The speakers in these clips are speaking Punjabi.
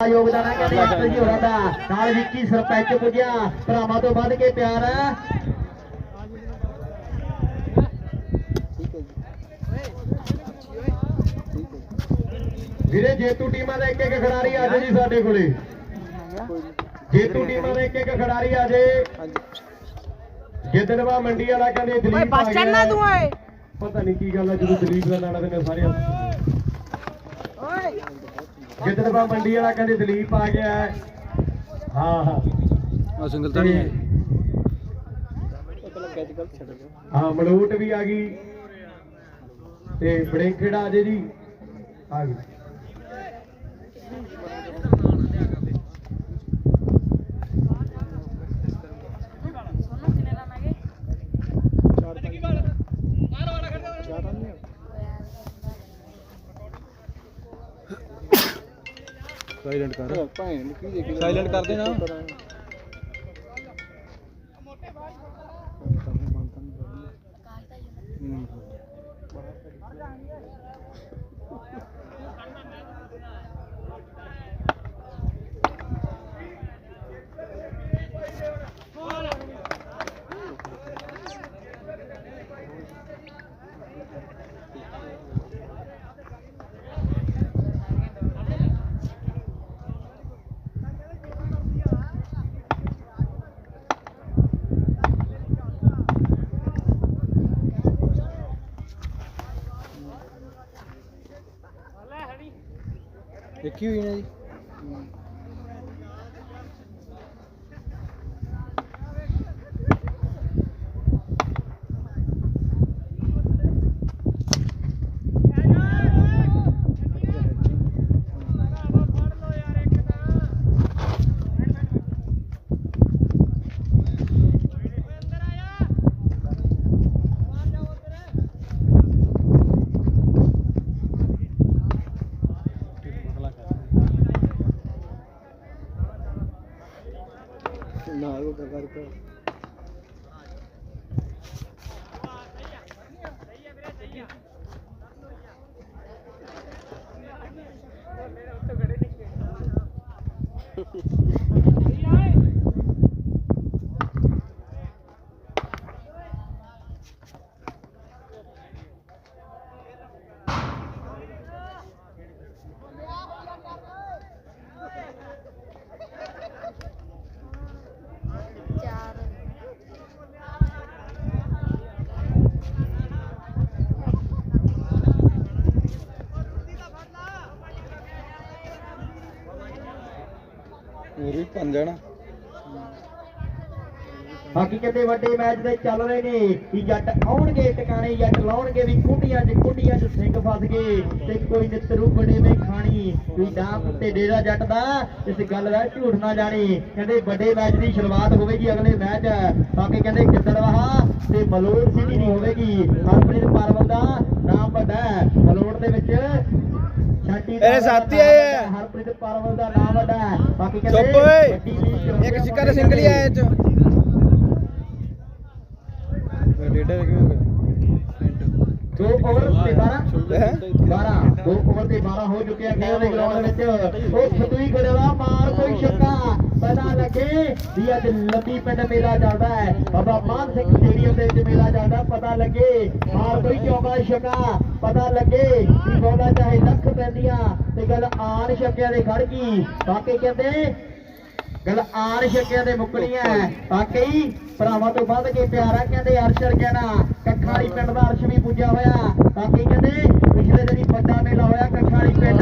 ਯੋਗਦਾਨ ਹੈ ਕਹਿੰਦੇ ਆਤਰ ਜੀ ਹੋਰਾਂ ਦਾ ਨਾਲ ਵਿੱਕੀ ਸਰਪੰਚ ਪੁੱਜਿਆ ਭਰਾਵਾਂ ਤੋਂ ਵੱਧ ਕੇ ਪਿਆਰ ਹੈ ਵੀਰੇ ਜੇਤੂ ਟੀਮਾਂ ਦਾ ਇੱਕ ਇੱਕ ਖਿਡਾਰੀ ਆ ਜੀ ਸਾਡੇ ਕੋਲੇ। ਜੇਤੂ ਟੀਮਾਂ ਦਾ ਇੱਕ ਇੱਕ ਖਿਡਾਰੀ ਆ ਜਾਏ ਗਿੱਦੜਵਾ ਮੰਡੀ ਵਾਲਾ ਕਹਿੰਦੇ ਓਏ ਦਲੀਪ ਬੱਸ ਆ ਚੜਨਾ ਤੂੰ ਓਏ। ਪਤਾ ਨਹੀਂ ਕੀ ਗੱਲ ਆ ਜਦੋਂ ਦਲੀਪ ਦਾ ਨਾਂ ਲੈਂਦੇ ਸਾਰੇ। ਓਏ। ਗਿੱਦੜਵਾ ਮੰਡੀ ਵਾਲਾ ਕਹਿੰਦੇ ਦਲੀਪ ਆ ਗਿਆ ਹੈ। ਹਾਂ ਹਾਂ। ਆ ਸਿੰਗਲ ਤਾਂ ਨਹੀਂ ਹੈ ਹਾਂ ਮਲੂਟ ਵੀ ਆ ਗਈ। ਤੇ ਬੜੇਖੇੜਾ ਆ ਜੇ ਜੀ। ਆ ਗਈ ਸਾਇਲੈਂਟ ਕਰ। ਸਾਇਲੈਂਟ ਕਰ ਦੇ ਨਾ ਹੂੰ। ਇੱਕ ਹੀ ਹੋਈ ਨਾ ਜੀ ਨਾ ਉਹ ਕਰ ਕਰ ਵੱਡੇ ਮੈਚ ਦੇ ਚੱਲ ਰਹੇ ਨੇ, ਵੀ ਜੱਟ ਆਉਣਗੇ, ਟਿਕਾਣੇ ਜੱਟ ਲਾਉਣਗੇ, ਵੀ ਕੁੰਡੀਆਂ 'ਚ ਕੁੰਡੀਆਂ 'ਚ ਸਿੰਘ ਫਸ ਗਏ, ਤੇ ਕੋਈ ਨਿੱਤਰੂ ਬੜੇ ਮੇ ਖਾਣੀ। ਕੋਈ ਡਾਂਗ ਤੇ ਡੇਰਾ ਜੱਟ ਦਾ, ਇਸ ਗੱਲ ਦਾ ਝੂਠ ਨਾ ਜਾਣੀ। ਕਹਿੰਦੇ ਵੱਡੇ ਮੈਚ ਦੀ ਸ਼ੁਰੂਆਤ ਹੋਵੇਗੀ ਅਗਲੇ ਮੈਚ। ਬਾਕੀ ਕਹਿੰਦੇ ਗਿੱਦੜਵਾਹਾ ਤੇ ਮਲੋੜ ਸਿਟੀ ਦੀ ਹੋਵੇਗੀ। ਹਰਪ੍ਰੀਤ ਪਾਰਵਲ ਦਾ ਨਾਮ ਵੱਡਾ ਹੈ। ਦੇ ਵਿੱਚ ਇਹਦੇ ਸਾਥੀ ਆਏ ਆ। ਹਰਪ੍ਰੀਤ ਪਾਰਵਲ ਦਾ ਨਾਮ ਵੱਡਾ ਹੈ ਬਾਕੀ ਕਹਿੰਦੇ ਚੁੱਪ ਓਏ। ਇੱਕ ਸਿੱਕਾ ਤੇ ਸਿੰਗਲ ਹੀ ਆਇਆ ਚ ਡੇਟਾ ਕਿਉਂ ਹੋ ਗਿਆ ਦੋ ਓਵਰ ਤੇ 12 ਹੈਂ? 12 ਦੋ ਓਵਰ ਤੇ 12 ਹੋ ਚੁੱਕੇ ਆ ਗੇਮ ਦੇ ਗਰਾਊਂਡ ਵਿੱਚ ਉਹ ਫਤੂਈ ਖੜੇਵਾ ਮਾਰ ਕੋਈ ਛੱਕਾ ਵੀ ਅੱਜ ਲੰਬੀ ਪਿੰਡ ਮੇਲਾ ਚੱਲਦਾ ਹੈ। ਬਾਬਾ ਮਾਨ ਸਿੰਘ ਸਟੇਡੀਅਮ ਦੇ ਵਿੱਚ ਮੇਲਾ ਚੱਲਦਾ, ਪਤਾ ਲੱਗੇ। ਮਾਰ ਕੋਈ ਚੌਕਾ ਛੱਕਾ ਪਤਾ ਲੱਗੇ। ਵੀ ਬੋਲਾ ਚਾਹੇ ਲੱਖ ਪੈਂਦੀਆਂ, ਤੇ ਗੱਲ ਆਣ ਛੱਕਿਆਂ ਦੇ ਖੜ ਗਈ। ਬਾਕੀ ਕਹਿੰਦੇ, ਗੱਲ ਆਣ ਛੱਕਿਆਂ ਦੇ ਮੁੱਕਣੀਆਂ ਵਾਕਈ ਭਰਾਵਾਂ ਤੋਂ ਵੱਧ ਕੇ ਪਿਆਰਾ ਕਹਿੰਦੇ ਅਰਸ਼ਰ ਕਹਿਣਾ। ਕੱਖਾਂ ਵਾਲੀ ਪਿੰਡ ਦਾ ਅਰਸ਼ ਵੀ ਪੁੱਜਿਆ ਹੋਇਆ। ਬਾਕੀ ਕਹਿੰਦੇ, ਪਿਛਲੇ ਦਿਨੀ ਵੱਡਾ ਮੇਲਾ ਹੋਇਆ ਕੱਖਾਂ ਵਾਲੀ ਪਿੰਡ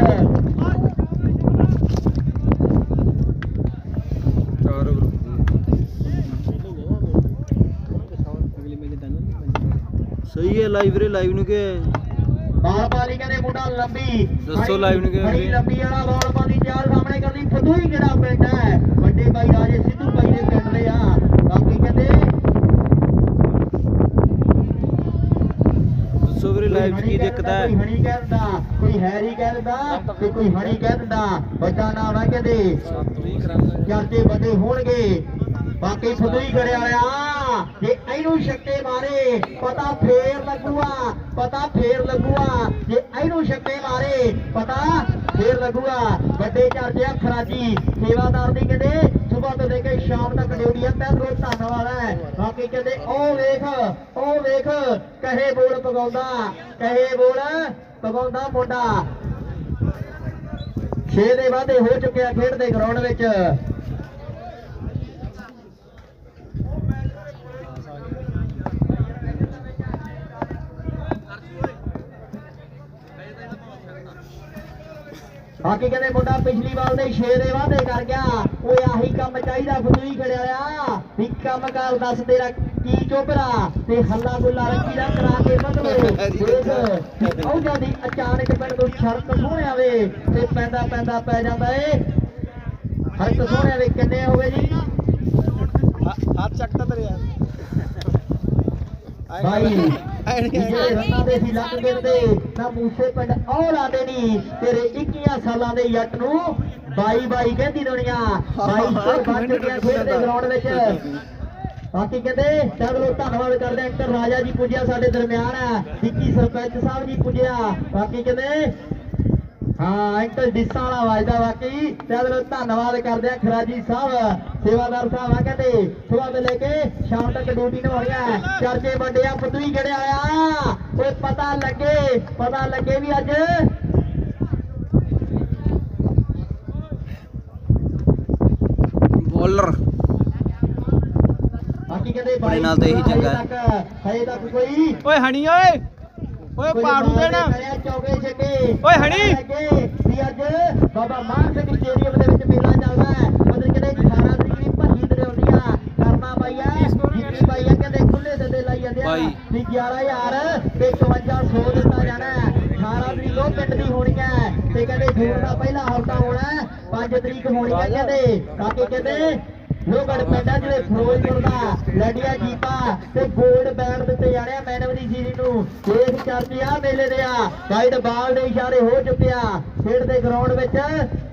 ਚਾਰ ਓਵਰ ਸਹੀ ਹੈ ਲਾਈਵ ਰੇ ਲਾਈਵ ਨੂੰ ਕਿ ਬਾਲ ਪਾਲੀ ਕਹਿੰਦੇ ਮੁੰਡਾ ਲੰਬੀ। ਦੱਸੋ live ਨੂੰ ਕੀ ਬੜੀ? ਲੰਬੀ ਵਾਲਾ ਬਾਲ ਪਾਲੀ ਚਾਰ ਸਾਹਮਣੇ ਕਰਦੀ ਫਤੂਈ ਕਿਹੜਾ ਪਿੰਡ ਹੈ? ਵੱਡੇ ਬਾਈ ਰਾਜੇ ਸਿੱਧੂ ਬਾਈ ਦੇ ਪਿੰਡ ਦੇ ਆ। ਬਾਕੀ ਕਹਿੰਦੇ ਦੱਸੋ ਵੀਰੇ ਲਾਈਵ 'ਚ ਕੀ ਦਿੱਕਤ ਹੈ? ਕੋਈ ਹਣੀ ਕਹਿ ਦਿੰਦਾ ਕੋਈ ਹੈਰੀ ਕਹਿ ਦਿੰਦਾ ਤੇ ਕੋਈ ਹਣੀ ਕਹਿ ਦਿੰਦਾ। ਵੱਡਾ ਨਾਮ ਹੈ ਕਹਿੰਦੇ। ਚਰਚੇ ਵੱਡੇ ਹੋਣਗੇ। ਬਾਕੀ ਫਦੂਈ ਕਰਿਆ ਆ ਜੇ ਇਹਨੂੰ ਛੱਕੇ ਮਾਰੇ, ਪਤਾ ਫੇਰ ਲੱਗੂਗਾ ਪਤਾ ਫੇਰ ਲੱਗੂਗਾ ਜੇ ਇਹਨੂੰ ਛੱਕੇ ਮਾਰੇ, ਪਤਾ ਫੇਰ ਲੱਗੂਗਾ ਵੱਡੇ ਚਰਚੇ ਖਰਾਜੀ ਸੇਵਾਦਾਰ ਦੀ ਕਹਿੰਦੇ ਸਵੇਰ ਤੋਂ ਲੈ ਕੇ ਸ਼ਾਮ ਤੱਕ ਡਿਊਟੀ ਆ ਤੈਨੂੰ ਬਹੁਤ ਧੰਨਵਾਦ ਹੈ। ਬਾਕੀ ਕਹਿੰਦੇ, ਉਹ ਵੇਖ ਉਹ ਵੇਖ, ਕਹੇ ਬੋਲ ਪਗਾਉਂਦਾ ਕਹੇ ਬੋਲ ਪਗਾਉਂਦਾ ਮੁੰਡਾ। ਛੇ ਦੇ ਵਾਧੇ ਹੋ ਚੁੱਕੇ ਆ ਖੇਡ ਦੇ ਗਰਾਊਂਡ ਵਿੱਚ। ਬਾਕੀ ਕਹਿੰਦੇ ਮੁੰਡਾ ਪਿਛਲੀ ਵਾਰ ਦੇ 6 ਦੇ ਵਾਅਦੇ ਕਰ ਗਿਆ। ਓਏ ਆਹੀ ਕੰਮ ਚਾਹੀਦਾ ਫਤੂਈ ਖੜਿਆ ਆ। ਵੀ ਕੰਮ ਕਰ ਦੱਸ ਤੇਰਾ ਕੀ ਚੋਬਰਾ ਤੇ ਹੱਲਾ ਗੁੱਲਾ ਰੱਖੀ ਦਾ ਕਰਾ ਕੇ ਦੇਖ ਉਹ ਜਾਂਦੀ ਅਚਾਨਕ ਪਿੰਡ ਤੋਂ ਸ਼ਰਤ ਸੋਹਣਿਆ ਵੇ ਤੇ ਪੈਂਦਾ ਪੈਂਦਾ ਪੈ ਜਾਂਦਾ ਏ। ਹੱਥ ਸੋਹਣਿਆ ਵੇ ਕਿੰਨੇ ਹੋ ਗਏ ਜੀ ਹੱਥ ਚੱਕਦਾ ਤੇਰੇ ਯਾਰ ਭਾਈ ਜਿਹੜੇ ਰੰਨਾਂ ਦੇ ਸੀ ਲੱਗ ਗਿਰਦੇ ਨਾ ਮੂਸੇ ਪਿੰਡ ਔ ਲਾਦੇ ਨਹੀਂ ਤੇਰੇ 21 ਸਾਲਾਂ ਦੇ ਜੱਟ ਨੂੰ ਬਾਈ ਬਾਈ ਕਹਿੰਦੀ ਦੁਨੀਆ। ਬਾਈ ਤੋਂ ਬਣ ਚੁੱਕਿਆ ਖੇਡ ਦੇ ਗਰਾਊਂਡ ਵਿੱਚ। ਬਾਕੀ ਕਹਿੰਦੇ ਚਲੋ ਧੰਨਵਾਦ ਕਰਦੇ ਇੱਕ ਰਾਜਾ ਜੀ ਪੁੱਜਿਆ ਸਾਡੇ ਦਰਮਿਆਨ। ਹੈ ਵਿੱਕੀ ਸਰਪੰਚ ਸਾਹਿਬ ਜੀ ਪੁੱਜਿਆ। ਬਾਕੀ ਕਹਿੰਦੇ ਹਾਂ ਅੰਕਲ ਡਿੱਸਾਂ ਵਾਲਾ ਵਾਜਦਾ ਵਾਕਈ ਚਲੋ ਧੰਨਵਾਦ ਕਰਦੇ ਆ ਖਰਾਜੀ ਸਾਹਿਬ ਸੇਵਾਦਾਰ ਸਾਹਿਬ ਆ ਕਹਿੰਦੇ ਸਵੇਰ ਤੋਂ ਲੈ ਕੇ ਸ਼ਾਮ ਤੱਕ ਡਿਊਟੀ ਨਿਭਾਉਣੀ ਹੈ ਚਰਚੇ ਵੱਡੇ ਆ ਫਤੂਈ ਖੜਿਆ ਆ ਓਏ ਪਤਾ ਲੱਗੇ ਪਤਾ ਲੱਗੇ ਵੀ ਅੱਜ। ਬੋਲਰ। ਬਾਕੀ ਕਹਿੰਦੇ ਆਪਣੇ ਨਾਲ ਤਾਂ ਇਹੀ ਚੰਗਾ ਹੈ। ਹਜੇ ਤੱਕ ਹਜੇ ਤੱਕ ਕੋਈ ਓਏ ਹਣੀ ਓਏ ਓਏ ਪਾੜੂ ਦੇਣਾ। ਓਏ ਹਣੀ! ਵੀ ਅੱਜ ਬਾਬਾ ਮਾਨ ਸਿੰਘ ਸਟੇਡੀਅਮ ਦੇ ਵਿੱਚ ਮੇਲਾ ਚੱਲਦਾ ਹੈ। ਮਤਲਬ ਕਹਿੰਦੇ 18 ਤਰੀਕ ਦੀ ਭੱਜੀ ਤੇ ਆਉਂਦੀ ਆ ਕਰਨਾ ਬਾਈ ਆ ਜਿੱਤੀ ਬਾਈ ਆ ਕਹਿੰਦੇ ਖੁੱਲੇ ਦੇ ਦੇ ਲਾਈ ਜਾਂਦੇ ਆ। ਬਾਈ। ਵੀ 11000 ਤੇ 5400 ਦਿੱਤਾ ਜਾਣਾ ਹੈ। 18 ਤਰੀਕ ਉਹ ਪਿੰਡ ਦੀ ਹੋਣੀ ਹੈ। ਤੇ ਕਹਿੰਦੇ ਜੂਨ ਦਾ ਪਹਿਲਾ ਹਫਤਾ ਹੋਣਾ ਹੈ। 5 ਤਰੀਕ ਹੋਣੀ ਹੈ ਕਹਿੰਦੇ। ਕਾਕੇ ਕਹਿੰਦੇ ਲੋਗੜ ਪਿੰਡਾਂ ਜਿਹੜੇ ਫਿਰੋਜ਼ਪੁਰ ਦਾ ਲੜੀਆ ਜੀਪਾ ਤੇ ਗੋਲਡ ਬੈਂਡ ਦਿੱਤੇ ਜਾਣੇ ਆ ਮੈਨਵ ਦੀ ਸੀਰੀ ਨੂੰ। ਦੇਖ ਚਰਚੇ ਆ ਮੇਲੇ ਦੇ ਆ ਵਾਈਟ ਬਾਲ ਦੇ ਇਸ਼ਾਰੇ ਹੋ ਚੁੱਕੇ ਆ। ਖੇਡ ਦੇ ਗਰਾਊਂਡ ਵਿੱਚ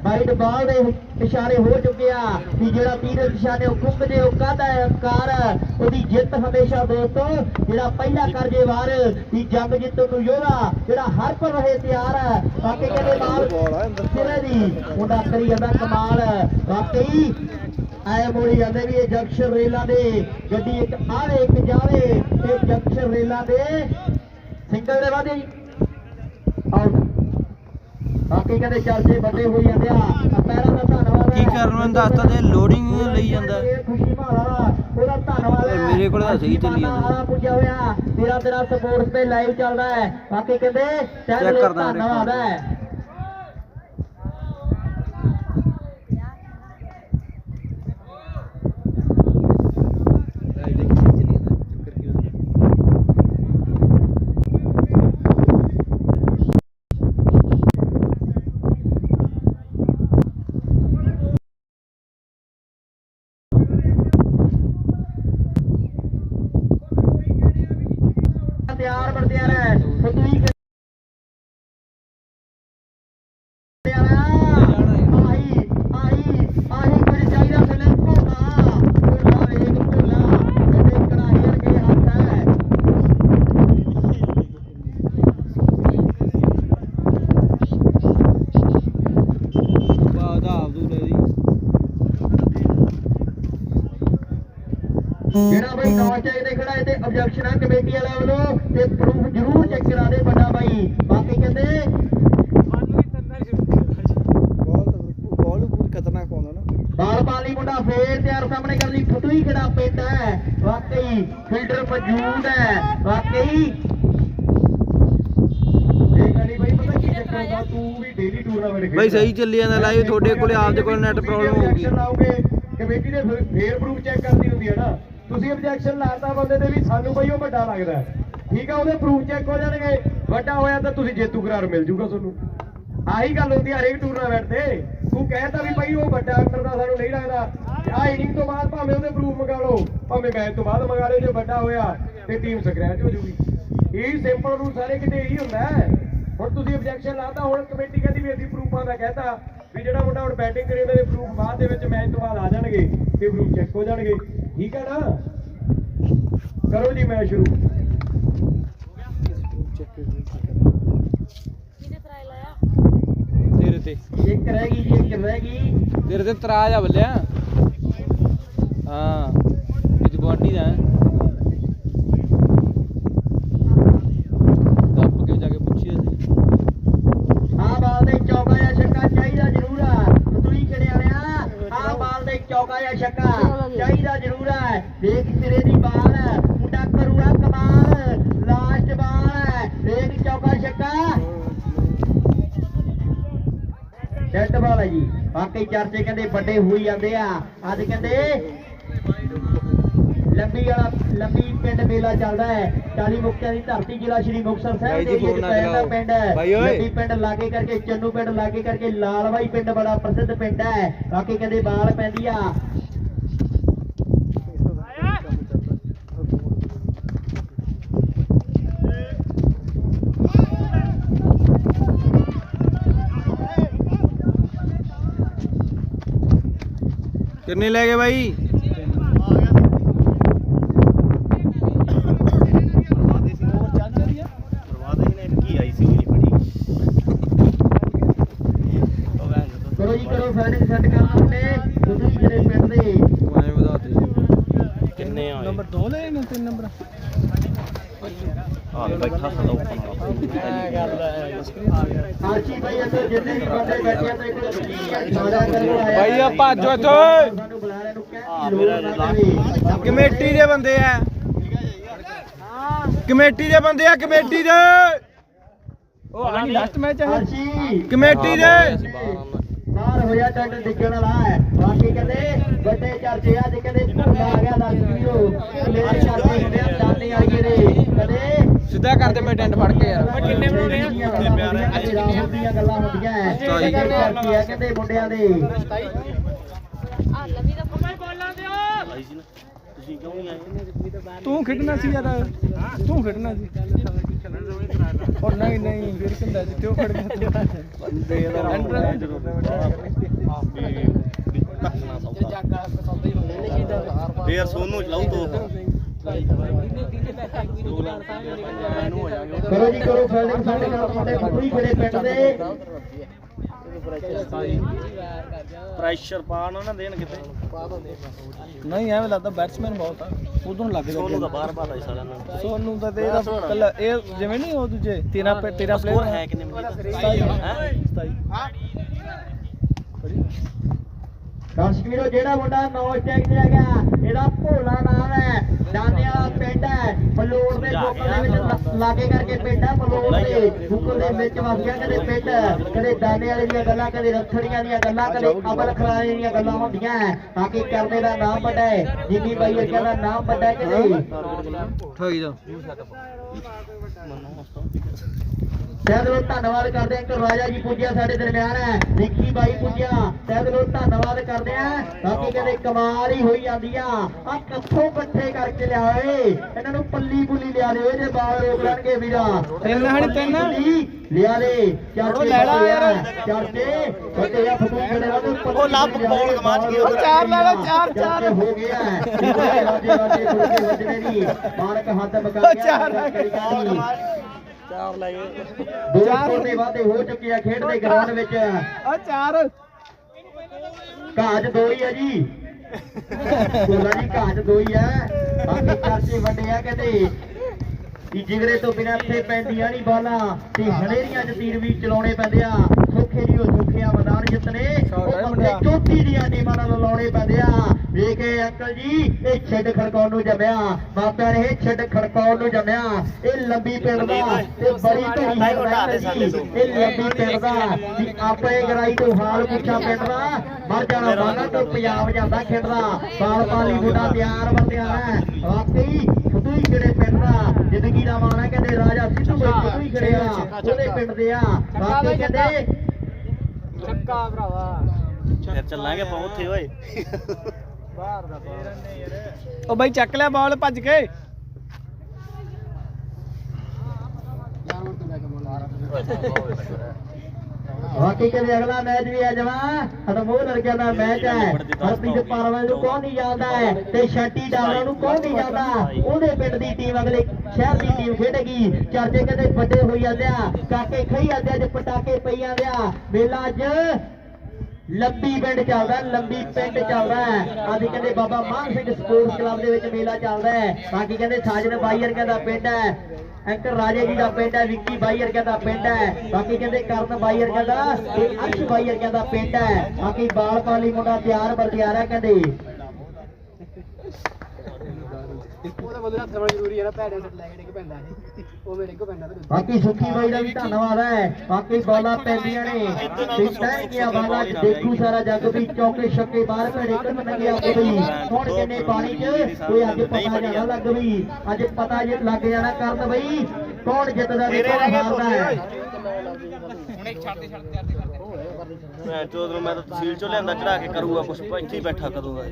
ਵਾਈਟ ਬਾਲ ਦੇ ਇਸ਼ਾਰੇ ਹੋ ਚੁੱਕੇ ਆ ਕਿ ਜਿਹੜਾ ਤੀਰ ਨਿਸ਼ਾਨੇ ਉਹ ਕੁੱਕ ਦੇ ਉਹ ਕਾਹਦਾ ਹੈ? ਕਾਰ ਉਹਦੀ ਜਿੱਤ ਹਮੇਸ਼ਾ ਦੋਸਤੋ ਜਿਹੜਾ ਪਹਿਲਾ ਕਰਜੇ ਵਾਰ ਵੀ ਜੰਗ ਜਿੱਤਣ ਨੂੰ ਯੋਧਾ ਜਿਹੜਾ ਹਰ ਪਰ ਰਹੇ ਤਿਆਰ ਹੈ। ਬਾਕੀ ਕਹਿੰਦੇ ਬਾਲ ਸਿਰੇ ਦੀ ਮੁੰਡਾ ਕਰੀ ਜਾਂਦਾ ਕਮਾਲ ਵਾਕਈ ਆਏ ਮੋੜੀ ਜਾਂਦੇ ਵੀ ਇਹ ਜੰਕਸ਼ਨ ਰੇਲਾਂ ਦੇ ਗੱਡੀ ਇੱਕ ਆਵੇ ਇੱਕ ਜਾਵੇ ਇਹ ਜੰਕਸ਼ਨ ਰੇਲਾਂ ਦੇ। ਸਿੰਗਲ ਦੇ ਵਾਦੇ ਆਊਟ। ਬਾਕੀ ਕਹਿੰਦੇ ਚਰਚੇ ਵੱਡੇ ਹੋਈ ਜਾਂਦੇ ਆ ਪੈਰਾਂ ਦਾ ਧੰਨਵਾਦ। ਕੀ ਕਰਨ ਨੂੰ ਦੱਸਤਾ ਤੇ loading ਲਈ ਜਾਂਦਾ। ਖੁਸ਼ੀ ਮਾਰਾ ਉਹਦਾ ਧੰਨਵਾਦ ਹੈ ਮੇਰੇ ਕੋਲ ਤਾਂ ਸਹੀ ਚੱਲੀ ਜਾਂਦਾ। ਪੁੱਜਿਆ ਹੋਇਆ ਤੇਰਾ ਤੇਰਾ ਸਪੋਰਟਸ ਤੇ ਲਾਈਵ ਚੱਲਦਾ ਹੈ ਬਾਕੀ ਕਹਿੰਦੇ ਦਿਲੋਂ ਕਰਦਾ ਧੰਨਵਾਦ ਹੈ ਤਿਆਰ ਬਣ ਤਿਆਰ ਹੈ ਫਤੂਈ ਆਹੀ ਆਹੀ ਆਹੀ ਕੁਝ ਚਾਹੀਦਾ ਫਿਲਮ ਭੋਲਾ ਭੋਲਾ ਵੇਖ ਭੋਲਾ ਤੇ ਕੜਾਹੀ ਵਰਗੇ ਹੱਥ ਹੈ ਬਾਦਾ ਆਬਦੂ ਲੈ ਦੀ ਜਿਹੜਾ ਬਈ ਨੌ ਚੈੱਕ ਤੇ ਖੜਾ ਹੈ ਤੇ ਆਬਜੈਕਸ਼ਨ ਹੈ ਕਮੇਟੀ ਵਾਲਿਆਂ ਵੱਲੋਂ ਤੇ ਪ੍ਰੂਫ ਜ਼ਰੂਰ ਚੈੱਕ ਕਰਾ ਦੇ ਵੱਡਾ ਬਾਈ ਬਾਕੀ ਕਹਿੰਦੇ ਬਾਲ ਨਾ ਬਾਲੀ ਮੁੰਡਾ ਫੇਰ ਤਿਆਰ ਸਾਹਮਣੇ ਕਰਨ ਲਈ ਫੁੱਟੂ ਹੀ ਖੜਾ ਪਿੰਡ ਹੈ। ਵਾਕਈ ਫਿਲਟਰ ਮੌਜੂਦ ਹੈ ਵਾਕਈ। ਬਈ ਸਹੀ ਚੱਲੀ ਜਾਂਦਾ ਲਾਈਵ ਤੁਹਾਡੇ ਕੋਲੇ ਆਪਦੇ ਕੋਲ ਨੈਟ ਪ੍ਰੋਬਲਮ ਹੋਊਗੀ। ਕਮੇਟੀ ਫਿਰ- ਫੇਰ ਪ੍ਰੂਫ ਚੈੱਕ ਕਰਦੀ ਹੁੰਦੀ ਹੈ ਨਾ। ਤੁਸੀਂ ਆਬਜੈਕਸ਼ਨ ਲਾਤਾ ਬੰਦੇ ਤੇ ਵੀ ਸਾਨੂੰ ਬਈ ਉਹ ਵੱਡਾ ਲੱਗਦਾ ਠੀਕ ਆ, ਉਹਦੇ ਪ੍ਰੂਫ ਚੈੱਕ ਹੋ ਜਾਣਗੇ। ਵੱਡਾ ਹੋਇਆ ਤਾਂ ਤੁਸੀਂ ਜੇਤੂ ਕਰਾਰ ਮਿਲ ਜੂਗਾ ਤੁਹਾਨੂੰ। ਆਹੀ ਗੱਲ ਹੁੰਦੀ ਹਰੇਕ ਟੂਰਨਾਮੈਂਟ ਤੇ। ਤੂੰ ਕਹਿਤਾ ਵੀ ਭਾਈ ਉਹ ਵੱਡਾ ਅੰਦਰ ਦਾ ਸਾਨੂੰ ਨਹੀਂ ਲੱਗਦਾ। ਆ ਇਨਿੰਗ ਤੋਂ ਬਾਅਦ ਭਾਵੇਂ ਉਹਦੇ ਪ੍ਰੂਫ ਮੰਗਾ ਲਓ, ਭਾਵੇਂ ਮੈਚ ਤੋਂ ਬਾਅਦ ਮੰਗਾ ਲਓ, ਜੇ ਵੱਡਾ ਹੋਇਆ ਤੇ ਟੀਮ ਸਕ੍ਰੈਚ ਹੋ ਜੂਗੀ। ਇਹ ਸਿੰਪਲ ਰੂਲ ਸਾਰੇ ਕਿਤੇ ਇਹੀ ਹੁੰਦਾ ਹੁਣ ਤੁਸੀਂ ਆਬਜੈਕਸ਼ਨ ਲਾਤਾ, ਹੁਣ ਕਮੇਟੀ ਕਹਿੰਦੀ ਵੀ ਅਸੀਂ ਪ੍ਰੂਫਾਂ ਦਾ ਕਹਿਤਾ ਵੀ ਜਿਹੜਾ ਮੁੰਡਾ ਹੁਣ ਬੈਟਿੰਗ ਕਰੇ, ਉਹਦੇ ਪ੍ਰੂਫ ਬਾਅਦ ਦੇ ਵਿੱਚ ਮੈਚ ਤੋਂ ਬਾਅਦ ਆ ਜਾਣਗੇ ਤੇ ਪ੍ਰੂਫ ਚੈੱਕ ਹੋ ਜਾਣਗੇ। ਠੀਕ ਹੈ ਨਾ? ਕਰੋ ਜੀ ਮੈਚ ਸ਼ੁਰੂ। ਤੇਰੇ ਤੇ। ਇੱਕ ਰਹਿ ਗਈ ਜੀ ਇੱਕ ਰਹਿ ਗਈ। ਤੇਰੇ ਤੇ ਤਰਾਜ ਆ ਬੱਲਿਆ ਹਾਂ ਇਹ ਗਵਾਂਢੀ ਦਾ ਹੈ। ਦੱਬ ਕੇ ਜਾ ਕੇ ਪੁੱਛੀ ਅਸੀਂ। ਆ ਬਾਲ ਦੇ ਚੌਕਾ ਜਾਂ ਛੱਕਾ ਚਾਹੀਦਾ ਜ਼ਰੂਰ ਆ। ਤੁਸੀਂ ਕਿਹੜੇ ਵਾਲਿਆ? ਆ ਬਾਲ ਦੇ ਚੌਕਾ ਜਾਂ ਛੱਕਾ ਚਾਹੀਦਾ ਜ਼ਰੂਰ ਦੇਖ ਸਿਰੇ ਦੀ ਬਾਲ ਮੁੰਡਾ ਕਰੂਗਾ ਕਮਾਲ ਲਾਸਟ ਬਾਲ ਹੈ ਦੇਖ ਚੌਕਾ ਛੱਕਾ। ਡੈਡ ਬਾਲ ਹੈ ਜੀ। ਬਾਕੀ ਚਰਚੇ ਕਹਿੰਦੇ ਵੱਡੇ ਹੋਈ ਜਾਂਦੇ ਆ। ਅੱਜ ਕਹਿੰਦੇ ਲੰਬੀ ਵਾਲਾ ਲੰਬੀ ਪਿੰਡ ਮੇਲਾ ਚੱਲਦਾ ਹੈ। 40 ਮੁਕਤਿਆਂ ਦੀ ਧਰਤੀ ਜ਼ਿਲ੍ਹਾ ਸ਼੍ਰੀ ਮੁਕਤਸਰ ਸਾਹਿਬ ਦੇ ਵਿੱਚ ਚਲਾਓ। ਪਿੰਡ ਹੈ। ਲੰਬੀ ਪਿੰਡ ਲਾਗੇ ਕਰਕੇ ਚੰਨੂ ਪਿੰਡ ਲਾਗੇ ਕਰਕੇ ਲਾਲਵਾਈ ਪਿੰਡ ਬੜਾ ਪ੍ਰਸਿੱਧ ਪਿੰਡ ਹੈ। ਬਾਕੀ ਕਹਿੰਦੇ ਬਾਲ ਪੈਂਦੀ ਆ। ਕਿੰਨੇ ਲੈ ਗਏ ਬਾਈ? ਕਰੋ ਜੀ ਕਰੋ ਫੈਨਿੰਗ ਸੈੱਟ ਕਰਨ ਮੁੰਡੇ ਤੁਸੀਂ ਜਿਹੜੇ ਪਿੰਡ ਦੇ। ਕਿੰਨੇ ਆਏ? ਨੰਬਰ 2 ਲੈ ਨੇ ਤਿੰਨ ਨੰਬਰ। ਆ ਬੈਠਾ ਸਦਾ ਉੱਪਰ ਆਰਚੀ ਭਾਈ ਆ ਤੇ। ਇੱਕ ਕਮੇਟੀ ਦੇ ਬੰਦੇ ਆ। ਕਮੇਟੀ ਦੇ ਬੰਦੇ ਆ, ਕਮੇਟੀ ਦੇ। ਉਹ ਆਣੀ ਲਾਸਟ ਮੈਚ ਹੈ ਕਮੇਟੀ ਦੇ ਬਾਹਰ ਹੋਇਆ ਟੰਡ ਡਿੱਗਣ ਵਾਲਾ ਹੈ ਬਾਕੀ ਕਹਿੰਦੇ ਵੱਡੇ ਚਰਚੇ ਆ ਜੇ ਕਹਿੰਦੇ ਆ ਗਿਆ ਦੱਸ ਵੀਓ ਮੇਰੇ ਚਰਚੇ ਹੁੰਦੇ ਆ ਦਾਨੇ ਵਾਲੀਏ ਦੇ ਕਦੇ ਸਿੱਧਾ ਕਰਦੇ ਮੈਂ ਟੈਂਟ ਫੜ ਕੇ ਯਾਰ। ਕਿੰਨੇ ਬਣਾਉਣੇ ਆ? ਰਾਹੁਲ ਦੀਆਂ ਗੱਲਾਂ ਹੁੰਦੀਆਂ ਐ? ਸਤਾਈ। ਚਰਚੇ ਆ? ਕਹਿੰਦੇ ਮੁੰਡਿਆਂ ਦੇ? ਆਈ ਸੀ ਨਾ ਤੁਸੀਂ ਕਿਉਂ ਨਹੀਂ ਆਏ ਤੂੰ ਖੇਡਣਾ ਸੀ ਯਾਰ। ਤੂੰ ਖੇਡਣਾ ਸੀ। ਉਹ ਨਹੀਂ ਨਹੀਂ ਫਿਰ ਕਹਿੰਦਾ ਜਿੱਥੇ ਉਹ ਖੜ ਗਿਆ। ਬੰਦੇ ਫੇਰ ਸੋਨੂੰ ਚਲਾਉ ਤੋ। ਕਰੋ ਜੀ ਕਰੋ ਫੀਲਡਿੰਗ ਸਾਡੇ ਨਾਲ ਮੁੰਡੇ ਪੂਰੀ ਖੜੇ ਪਿੰਡ ਦੇ। ਪ੍ਰੈਸ਼ਰ ਪਾ ਨਾ ਨਾ ਦੇਣ ਕਿਤੇ। ਨਹੀਂ ਐਵੇਂ ਲੱਗਦਾ ਬੈਟਸਮੈਨ ਬਹੁਤ ਆ। ਉਦੋਂ ਲੱਗ ਸੋਨੂੰ ਦਾ ਜਾਂਦਾ ਬਾਹਰ ਬਾਹਰ ਆਈ ਸਾਲਿਆਂ ਨੂੰ। ਸੋਨੂੰ ਤਾਂ ਤੇ ਇਹਦਾ ਕੱਲਾ ਇਹ ਜਿਵੇਂ ਨਹੀਂ ਉਹ ਦੂਜੇ ਤੇਰਾ ਤੇਰਾ ਪਲੇਅਰ ਹੈ ਕਿੰਨੇ ਮਿੰਟ। ਹੈ? 27 ਦਰਸ਼ਕ ਵੀਰੋ ਜਿਹੜਾ ਮੁੰਡਾ ਨੌ ਸਟੈਕ ਤੇ ਹੈਗਾ ਇਹਦਾ ਭੋਲਾ ਨਾਮ ਹੈ ਵਾਲਾ ਪਿੰਡ ਹੈ ਬਲੂਰ ਦੇ ਕੋਕਲ ਦੇ ਵਿੱਚ ਲਾਗੇ ਕਰਕੇ ਪਿੰਡ ਹੈ ਬਲੂਰ ਦੇ ਕੋਕਲ ਦੇ ਵਿੱਚ ਵਸ ਗਿਆ ਕਦੇ ਪਿੰਡ ਕਦੇ ਦਾਨੇ ਵਾਲੇ ਦੀਆਂ ਗੱਲਾਂ ਕਦੇ ਰੱਖੜੀਆਂ ਦੀਆਂ ਗੱਲਾਂ ਕਦੇ ਅਮਲ ਖਰਾਣੇ ਦੀਆਂ ਗੱਲਾਂ ਹੁੰਦੀਆਂ ਹੈ। ਬਾਕੀ ਕਰਦੇ ਦਾ ਨਾਮ ਵੱਡਾ ਹੈ ਜਿੰਨੀ ਬਾਈ ਅੱਗੇ ਦਾ ਨਾਮ ਵੱਡਾ ਹੈ ਕਿ ਨਹੀਂ? ਠੋਈ ਦੋ ਤਹਿ ਦਿਲੋਂ ਧੰਨਵਾਦ ਕਰਦੇ ਹਾਂ ਕਿ ਰਾਜਾ ਜੀ ਪੁੱਜਿਆ ਸਾਡੇ ਦਰਮਿਆਨ ਹੈ ਨਿੱਕੀ ਬਾਈ ਪੁੱਜਿਆ। ਤਹਿ ਦਿਲੋਂ ਧੰਨਵਾਦ ਕਰਦੇ ਆ ਬਾਕੀ ਕਹਿੰਦੇ ਕਮਾਲ ਹੀ ਹੋਈ ਜਾਂਦੀ ਆ। ਆ ਕੱਥੋਂ ਇਕੱਠੇ ਕਰਕੇ ਲਿਆਏ। ਇਹਨਾਂ ਨੂੰ ਪੱਲੀ ਪੁੱਲੀ ਲਿਆ ਦਿਓ ਜੇ ਬਾਲ ਰੋਕ ਲੈਣਗੇ ਵੀਰਾ। ਤਿੰਨ ਹਣੀ ਤਿੰਨ? ਲਿਆ ਦੇ ਚਾਚੇ ਲੈ ਲਾ ਯਾਰ। ਚਾਚੇ ਵੱਡੇ ਆ ਫਤੂ ਜਿਹੜੇ ਉਹ ਉਹ ਲੱਭ ਬੌਲ ਕਮਾਚ ਗਈ ਉਹ ਚਾਰ ਲੈ ਲੈ, ਚਾਰ, ਚਾਰ। ਹੋ ਗਿਆ ਰਾਜੇ ਰਾਜੇ ਫੁਲਕੇ ਵੱਜਣੇ ਦੀ ਮਾਰਕ ਹੱਥ ਬਕਾ ਉਹ ਗਿਆ ਚਾਰ ਕਰੀ। ਚਾਰ ਲੈ ਗਏ। ਦੋ ਚਾਰ। ਸਕੋਰ ਦੇ ਵਾਅਦੇ ਹੋ ਚੁੱਕੇ ਆ ਖੇਡ ਦੇ ਗਰਾਊਂਡ ਵਿੱਚ। ਆ ਚਾਰ। ਘਾਜ ਦੋ ਹੀ ਆ ਜੀ। ਕੋਲਾ ਜੀ ਘਾਜ ਦੋ ਹੀ ਆ। ਬਾਕੀ ਚਰਚੇ ਵੱਡੇ ਆ ਕਹਿੰਦੇ ਕਿ ਜਿਗਰੇ ਤੋਂ ਬਿਨਾਂ ਇੱਥੇ ਪੈਂਦੀਆਂ ਨਹੀਂ ਬਾਲਾਂ ਤੇ ਹਨੇਰੀਆਂ 'ਚ ਤੀਰ ਵੀ ਚਲਾਉਣੇ ਪੈਂਦੇ ਆ। ਸੌਖੇ ਨਹੀਂ ਉਹ ਸੌਖਿਆ ਮੈਦਾਨ ਜਿੱਤਨੇ ਉਹ ਹੈ ਬੰਦੇ। ਚੋਟੀ ਦੀਆਂ ਟੀਮਾਂ ਨਾਲ ਲਾਉਣੇ ਪੈਂਦੇ ਆ। ਵੇਖੇ ਅੰਕਲ ਜੀ। ਇਹ ਛੱਡ ਖੜਕਾਉਣ ਨੂੰ ਜੰਮਿਆ। ਮਾਪਿਆਂ ਨੇ ਇਹ ਛੱਡ ਖੜਕਾਉਣ ਨੂੰ ਜੰਮਿਆ। ਇਹ ਲੰਬੀ ਪਿੰਡ ਦਾ ਤੇ ਬੜੀ ਜੀ। ਇਹ ਲੰਬੀ ਪਿੰਡ ਦਾ ਵੀ ਆਪੇ ਗਰਾਈ ਤੋਂ ਹਾਲ ਪੁੱਛਾ ਪਿੰਡ ਦਾ। ਮਰ ਜਾਣਾ ਬਾਗਾ ਤੋਂ ਪੰਜਾਬ ਜਾਂਦਾ ਖੇਡਦਾ ਬਾਲ ਪਾਲੀ ਬੁੱਢਾ ਤਿਆਰ ਬੰਦਿਆ ਹੈ। ਵਾਕਈ ਫੁੱਟੂ ਹੀ ਕਿਹੜੇ ਪਿੰਡ ਦਾ ਜ਼ਿੰਦਗੀ ਦਾ ਮਾਣਾ ਕਹਿੰਦੇ ਰਾਜਾ ਸਿੱਧੂ ਬਾਈ ਫੁੱਟੂ ਹੀ ਖੜਿਆ ਉਹਦੇ ਪਿੰਡ ਦੇ ਆ। ਵਾਕਈ ਕਹਿੰਦੇ ਚੱਕਾ ਭਰਾਵਾ। ਫਿਰ ਚੱਲਾਂਗੇ ਆਪਾਂ ਉੱਥੇ ਓਏ। ਬਾਹਰ ਦਾ ਉਹ ਬਾਈ ਚੱਕ ਲਿਆ ਬਾਲ ਭੱਜ ਕੇ। ਬਾਕੀ ਕਹਿੰਦੇ ਅਗਲਾ ਮੈਚ ਵੀ ਆ ਜਵਾ ਹਤਮੋ ਲੜਕਿਆਂ ਦਾ ਮੈਚ ਹੈ। ਹਰਪ੍ਰੀਤ ਪਾਰਵਾ ਨੂੰ ਕੌਣ ਨਹੀਂ ਜਾਣਦਾ ਹੈ ਤੇ ਸ਼ਾਟੀ ਡਾਵਰਾ ਨੂੰ ਕੌਣ ਨਹੀਂ ਜਾਣਦਾ? ਉਹਦੇ ਪਿੰਡ ਦੀ ਟੀਮ ਅਗਲੇ ਸ਼ਹਿਰ ਦੀ ਟੀਮ ਖੇਡੇਗੀ। ਚਰਚੇ ਕਹਿੰਦੇ ਵੱਡੇ ਹੋਈ ਜਾਂਦੇ ਆ ਕਾਕੇ ਖਈ ਜਾਂਦੇ ਅੱਜ ਪਟਾਕੇ ਪਈ ਜਾਂਦੇ ਆ। ਮੇਲਾ ਅੱਜ ਲੰਬੀ ਪਿੰਡ ਚੱਲਦਾ, ਲੰਬੀ ਪਿੰਡ ਚੱਲਦਾ। ਅੱਜ ਕਹਿੰਦੇ ਬਾਬਾ ਮਾਨ ਸਿੰਘ ਸਪੋਰਟਸ ਕਲੱਬ ਦੇ ਵਿੱਚ ਮੇਲਾ ਚੱਲਦਾ ਹੈ। ਬਾਕੀ ਕਹਿੰਦੇ ਸਾਜਨ ਬਾਈ ਵਰਗਾ ਦਾ ਪਿੰਡ ਹੈ। ਐਂਕਰ ਰਾਜੇ ਜੀ ਦਾ ਪਿੰਡ ਹੈ, ਵਿੱਕੀ ਬਾਈ ਵਰਗਾ ਦਾ ਪਿੰਡ ਹੈ। ਬਾਕੀ ਕਹਿੰਦੇ ਕਰਨ ਬਾਈ ਵਰਗਾ ਦਾ ਤੇ ਅਰਸ਼ ਬਾਈ ਵਰਗਾ ਦਾ ਪਿੰਡ ਹੈ। ਬਾਕੀ ਬਾਲ ਪਾਲੀ ਮੁੰਡਾ ਤਿਆਰ ਬਰ ਤਿਆਰ ਹੈ ਕਹਿੰਦੇ। ਉਹਦਾ ਬੰਦੇ ਹੱਥ ਬੜਾ ਜ਼ਰੂਰੀ ਹੈ ਨਾ ਭੈੜੇ ਸੱਟ ਲੈ ਕੇ ਡਿੱਗ ਪੈਂਦਾ ਇਹ। ਉਹ ਮੇਰੇ ਕੋ ਪੈਂਦਾ ਤੇ ਬਾਕੀ ਸੁਖੀ ਬਾਈ ਦਾ ਵੀ ਧੰਨਵਾਦ ਹੈ। ਬਾਕੀ ਬਾਲਾਂ ਪੈਂਦੀਆਂ ਨੇ। ਤੇ ਟੈਂਕੀਆਂ ਬਾਲਾਂ ਦੇਖੂ ਸਾਰਾ ਜੱਗ ਵੀ ਚੌਕੇ ਛੱਕੇ ਬਾਹਰ ਭੇੜੇ ਕਰ ਨੰਗਿਆ ਕੋਈ ਹੁਣ ਕਿੰਨੇ ਪਾਣੀ 'ਚ ਕੋਈ ਅੱਜ ਪਤਾ ਜਾਣਾ ਲੱਗ ਵੀ। ਅੱਜ ਪਤਾ ਜੇ ਲੱਗ ਜਾਣਾ ਕਰਨ ਬਈ ਕੌਣ ਜਿੱਤਦਾ ਤੇ ਕੌਣ ਹਾਰਦਾ ਹੈ। ਮੈਂ ਚੋਦ ਨੂੰ ਮੈਂ ਤਾਂ ਤਹਿਸੀਲ ਚੋਂ ਲਿਆਂਦਾ ਚੜਾ ਕੇ ਕਰੂਗਾ ਕੁਛ ਇੱਥੇ ਹੀ ਬੈਠਾ ਕਰੂਗਾ।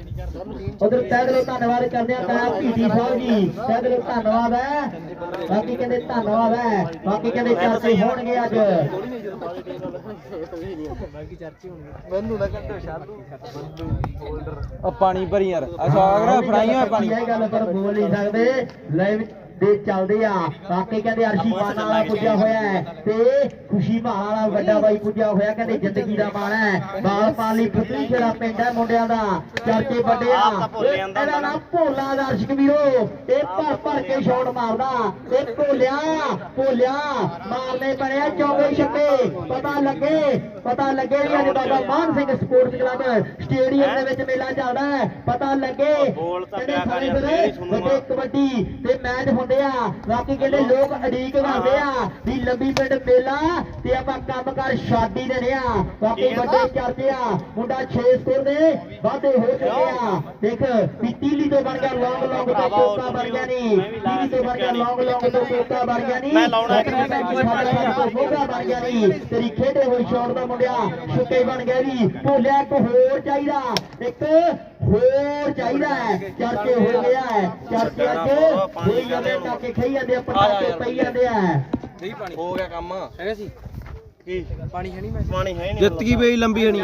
ਉਧਰ ਦਿਲੋਂ ਧੰਨਵਾਦ ਕਰਦੇ ਆ ਤਾਇਆ ਪੀਟੀ ਸਾਹਿਬ ਜੀ ਦਿਲੋਂ ਧੰਨਵਾਦ ਹੈ। ਬਾਕੀ ਕਹਿੰਦੇ ਧੰਨਵਾਦ ਹੈ। ਬਾਕੀ ਕਹਿੰਦੇ ਚਰਚੇ ਹੋਣਗੇ ਅੱਜ। ਬਾਕੀ ਚਰਚੇ ਹੋਣਗੇ ਮੈਨੂੰ ਨਾ ਕੱਢੋ ਸ਼ਾਦੂ ਹੋਲਡਰ ਆ ਪਾਣੀ ਭਰੀ ਯਾਰ। ਆ ਸਾਗਰ ਫੜਾਈਆਂ ਪਾਣੀ ਇਹ ਗੱਲ ਪਰ ਬੋਲ ਨਹੀਂ ਸਕਦੇ। ਲਾਈਵ ਦੇ ਚੱਲਦੇ ਆ। ਬਾਕੀ ਕਹਿੰਦੇ ਅਰਸ਼ੀ ਮਾਨ ਵਾਲਾ ਪੁੱਜਿਆ ਹੋਇਆ ਹੈ ਤੇ ਖੁਸ਼ੀ ਮਾਨ ਵਾਲਾ ਵੱਡਾ ਬਾਈ ਪੁੱਜਿਆ ਹੋਇਆ ਕਹਿੰਦੇ ਜ਼ਿੰਦਗੀ ਦਾ ਮਾਣ ਹੈ। ਬਾਲ ਪਾਲੀ ਫੁੱਟੀ ਜਿਹੜਾ ਪਿੰਡ ਹੈ ਮੁੰਡਿਆਂ ਦਾ ਚਰਚੇ ਵੱਡੇ ਆ। ਤਾਂ ਇਹਦਾ ਨਾਮ ਭੋਲਾ ਦਰਸ਼ਕ ਵੀਰੋ। ਇਹ ਭਰ ਭਰ ਕੇ ਛੋੜ ਮਾਰਦਾ। ਇਹ ਭੋਲਿਆ ਭੋਲਿਆ ਮਾਰਨੇ ਬਣਿਆ ਚੌਗੇ ਛੱਕੇ ਪਤਾ ਲੱਗੇ ਪਤਾ ਲੱਗੇ ਵੀ ਅੱਜ Baba Maan Singh sports club stadium ਦੇ ਵਿੱਚ ਮੇਲਾ ਚੱਲਦਾ ਹੈ। ਪਤਾ ਲੱਗੇ ਤਾਂ ਮੇਰੀ ਸੁਣੋ ਵੱਡੇ ਕਬੱਡੀ ਤੇ ਮੈਚ ਹੁੰਦੇ ਆ। ਬਾਕੀ ਕਹਿੰਦੇ ਲੋਕ ਅੜੀਕ ਕਰਦੇ ਆ ਵੀ ਲੰਬੀ ਪਿੰਡ ਮੇਲਾ ਤੇ ਆਪਾਂ ਕੰਮ ਕਰ ਸ਼ਾਦੀ ਦੇ ਆ। ਬਾਕੀ ਵੱਡੇ ਚਰਚੇ ਆ। ਮੁੰਡਾ 6 ਸਕੋਰ ਦੇ ਵਾਧੇ ਹੋ ਚੁੱਕੇ ਆ। ਦੇਖ ਵੀ ਤੀਲੀ ਤੋਂ ਬਣ ਗਿਆ ਲੌਂਗ ਲੌਂਗ ਤੋਂ ਕੋਕਾ ਬਣ ਗਿਆ ਨਹੀਂ ਤੀਲੀ ਤੋਂ ਬਣ ਗਿਆ ਲੌਂਗ ਲੌਂਗ ਤੋਂ ਕੋਕਾ ਬਣ ਗਿਆ ਨਹੀਂ ਮੈਂ ਲਾਉਣਾ ਮੋਗਾ ਬਣ ਗਿਆ ਨਹੀਂ ਤੇਰੀ ਖੇਡੇ ਹੋਈ ਸ਼ੌਟ ਦਾ ਮੁੰਡਿਆ ਛੁੱਕੇ ਬਣ ਗਿਆ ਵੀ। ਭੋਲਿਆ ਇੱਕ ਹੋਰ ਚਾਹੀਦਾ। ਇੱਕ ਹੋਰ ਚਾਹੀਦਾ ਹੈ ਚਰਚੇ ਹੋ ਗਿਆ ਹੈ ਚਰਚੇ ਅੱਜ ਹੋਈ ਜਾਂਦੇ ਟਾਕੇ ਖਾਈ ਜਾਂਦੇ ਆ ਪਟਾਕੇ ਪਈ ਜਾਂਦੇ ਆ। ਹੋ ਗਿਆ ਕੰਮ। ਹੈਗਾ ਸੀ। ਕੀ? ਪਾਣੀ ਹੈ ਨਹੀਂ ਮੈਂ ਪਾਣੀ ਹੈ ਨਹੀਂ ਜਿੱਤ ਗਈ ਬਈ ਲੰਬੀ ਹਣੀ।